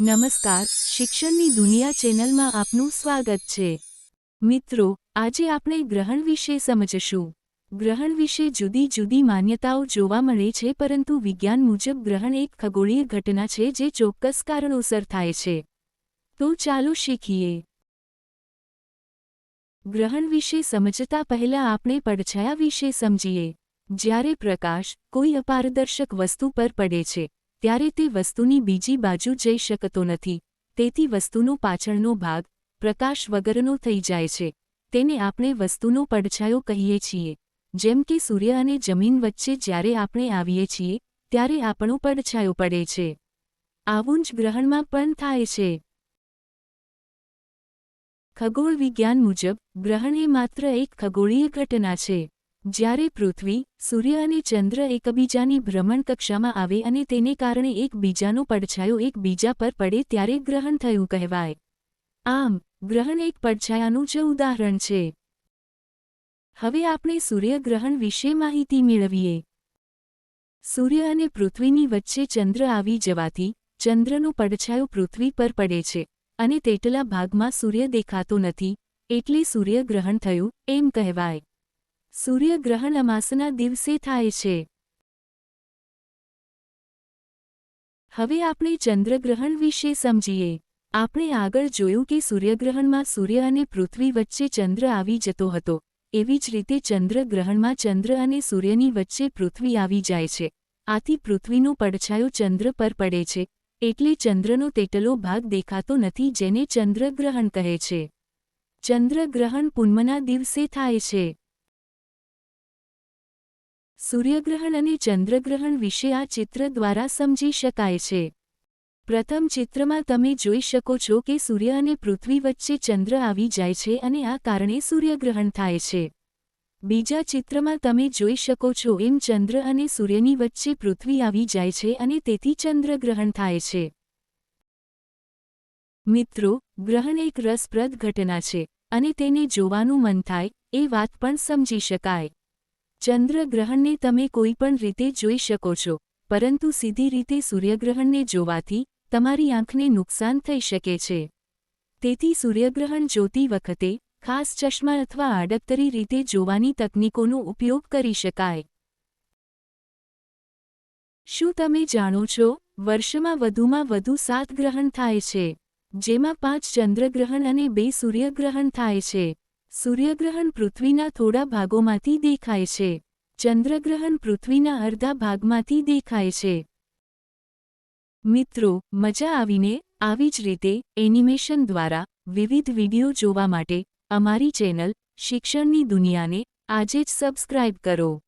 નમસ્કાર, શિક્ષણની દુનિયા ચેનલમાં આપનું સ્વાગત છે. મિત્રો, આજે આપણે ગ્રહણ વિશે સમજશું. ગ્રહણ વિશે જુદી જુદી માન્યતાઓ જોવા મળે છે, પરંતુ વિજ્ઞાન મુજબ ગ્રહણ એક ખગોળીય ઘટના છે જે ચોક્કસ કારણોસર થાય છે. તો ચાલો શીખીએ. ગ્રહણ વિશે સમજતા પહેલા આપણે પડછાયા વિશે સમજીએ. જ્યારે પ્રકાશ કોઈ અપારદર્શક વસ્તુ પર પડે છે ત્યારે તે વસ્તુની બીજી બાજુ જઈ શકતો નથી. તેથી વસ્તુનો પાછળનો ભાગ, પ્રકાશ વગરનો થઈ જાય છે. તેને આપણે વસ્તુનો પડછાયો કહીએ છીએ. જેમ કે સૂર્ય અને જમીન વચ્ચે જ્યારે આપણે આવીએ છીએ, ત્યારે આપણો પડછાયો પડે છે. આવું જ ગ્રહણમાં પણ થાય છે. ખગોળ વિજ્ઞાન મુજબ, ગ્રહણ એ માત્ર એક ખગોળીય ઘટના છે. જ્યારે પૃથ્વી, સૂર્ય અને ચંદ્ર એકબીજાની ભ્રમણકક્ષામાં આવે અને તેને કારણે એકબીજાનો પડછાયો એકબીજા પર પડે ત્યારે ગ્રહણ થયું કહેવાય. આમ, ગ્રહણ એક પડછાયાનું જ ઉદાહરણ છે. હવે આપણે સૂર્યગ્રહણ વિશે માહિતી મેળવીએ. સૂર્ય અને પૃથ્વીની વચ્ચે ચંદ્ર આવી જવાથી, ચંદ્રનો પડછાયો પૃથ્વી પર પડે છે, અને તેટલા ભાગમાં સૂર્ય દેખાતો નથી, એટલે સૂર્યગ્રહણ થયું, એમ કહેવાય. સૂર્યગ્રહણ અમાસના દિવસે થાય છે. હવે આપણે ચંદ્રગ્રહણ વિશે સમજીએ. આપણે આગળ જોયું કે સૂર્યગ્રહણમાં સૂર્ય અને પૃથ્વી વચ્ચે ચંદ્ર આવી જતો હતો. એવી જ રીતે ચંદ્રગ્રહણમાં ચંદ્ર અને સૂર્યની વચ્ચે પૃથ્વી આવી જાય છે. આથી પૃથ્વીનો પડછાયો ચંદ્ર પર પડે છે. એટલે ચંદ્રનો તેટલો ભાગ દેખાતો નથી જેને ચંદ્રગ્રહણ કહે છે. ચંદ્રગ્રહણ પૂનમના દિવસે થાય છે. સૂર્યગ્રહણ અને ચંદ્રગ્રહણ વિશે આ ચિત્ર દ્વારા સમજી શકાય છે. પ્રથમ ચિત્રમાં તમે જોઈ શકો છો કે સૂર્ય અને પૃથ્વી વચ્ચે ચંદ્ર આવી જાય છે અને આ કારણે સૂર્યગ્રહણ થાય છે. બીજા ચિત્રમાં તમે જોઈ શકો છો એમ ચંદ્ર અને સૂર્યની વચ્ચે પૃથ્વી આવી જાય છે અને તેથી ચંદ્રગ્રહણ થાય છે. મિત્રો, ગ્રહણ એક રસપ્રદ ઘટના છે અને તેને જોવાનું મન થાય, એ વાત પણ સમજી શકાય. ચંદ્રગ્રહણને તમે કોઈપણ રીતે જોઈ શકો છો, પરંતુ સીધી રીતે સૂર્યગ્રહણને જોવાથી તમારી આંખને નુકસાન થઈ શકે છે. તેથી સૂર્યગ્રહણ જોતી વખતે ખાસ ચશ્મા અથવા આડકતરી રીતે જોવાની તકનીકોનો ઉપયોગ કરી શકાય. શું તમે જાણો છો, વર્ષમાં વધુમાં વધુ સાત ગ્રહણ થાય છે, જેમાં પાંચ ચંદ્રગ્રહણ અને બે સૂર્યગ્રહણ થાય છે? સૂર્યગ્રહણ પૃથ્વીના થોડા ભાગોમાંથી દેખાય છે. ચંદ્રગ્રહણ પૃથ્વીના અર્ધા ભાગમાંથી દેખાય છે. મિત્રો, મજા આવીને આવી જ રીતે એનિમેશન દ્વારા વિવિધ વિડિયો જોવા માટે અમારી ચેનલ શિક્ષણની દુનિયાને આજે જ સબસ્ક્રાઇબ કરો.